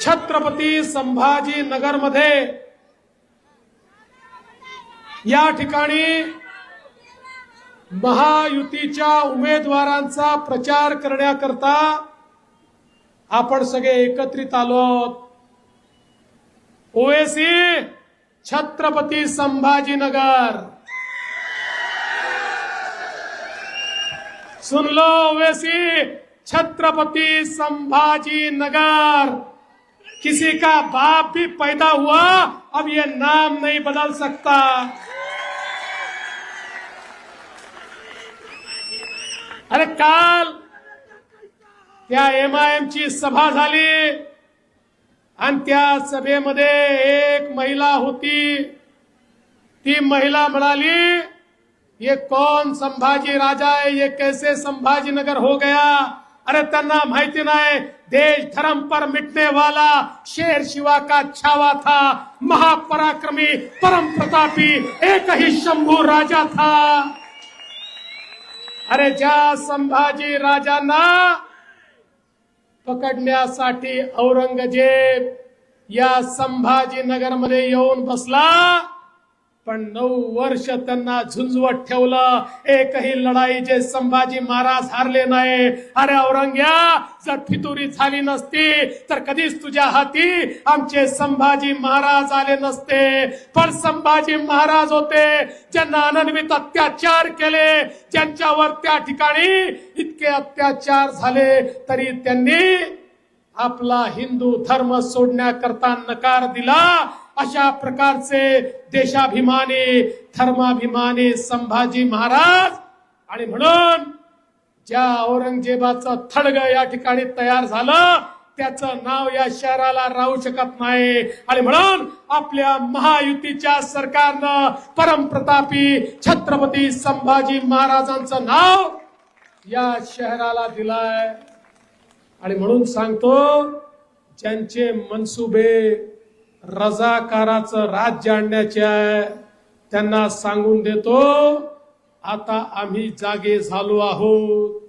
छत्रपती संभाजी नगरमध्ये या ठिकाणी महायुतीच्या उमेदवारांचा प्रचार करण्याकरता आपण सगळे एकत्रित आलो ओएसी छत्रपती संभाजीनगर सुनलो ओवेसी छत्रपती संभाजीनगर किसी का बाप भी पैदा हुआ अब ये नाम नहीं बदल सकता। अरे काल त्या एम आय एम ची सभा झाली आणि त्या सभेमध्ये एक महिला होती. ती महिला म्हणाली ये कौन संभाजी राजा है? ये कैसे संभाजी नगर हो गया? अरे त्यांना माहिती नाही देश धर्म पर मिटने वाला शेर शिवा का छावा था महापराक्रमी परम प्रतापी एक ही शंभू राजा था। अरे ज्या संभाजी राजांना पकडण्यासाठी औरंगजेब या संभाजीनगरमध्ये येऊन बसला पण नऊ वर्ष त्यांना झुंजवत ठेवलं. एकही लढाई जे संभाजी महाराज हारले नाही. अरे औरंग्या जर फितुरी झाली नसती तर कधीच तुझ्या हाती आमचे संभाजी महाराज आले नसते. पण संभाजी महाराज होते ज्यांना अनन्वित अत्याचार केले ज्यांच्यावर त्या ठिकाणी इतके अत्याचार झाले तरी त्यांनी आपला हिंदू धर्म सोडण्याकरता नकार दिला. अशा प्रकारचे देशाभिमानी धर्माभिमानी संभाजी महाराज आणि म्हणून ज्या औरंगजेबाचं थडग या ठिकाणी तयार झालं त्याचं नाव या शहराला राहू शकत नाही. आणि म्हणून आपल्या महायुतीच्या सरकारनं परमप्रतापी छत्रपती संभाजी महाराजांचं नाव या शहराला दिलाय. आणि म्हणून सांगतो ज्यांचे मनसुबे रजाकाराचं राज्य आणण्याचे आहे. त्यांना सांगून देतो आता आम्ही जागे झालो आहोत.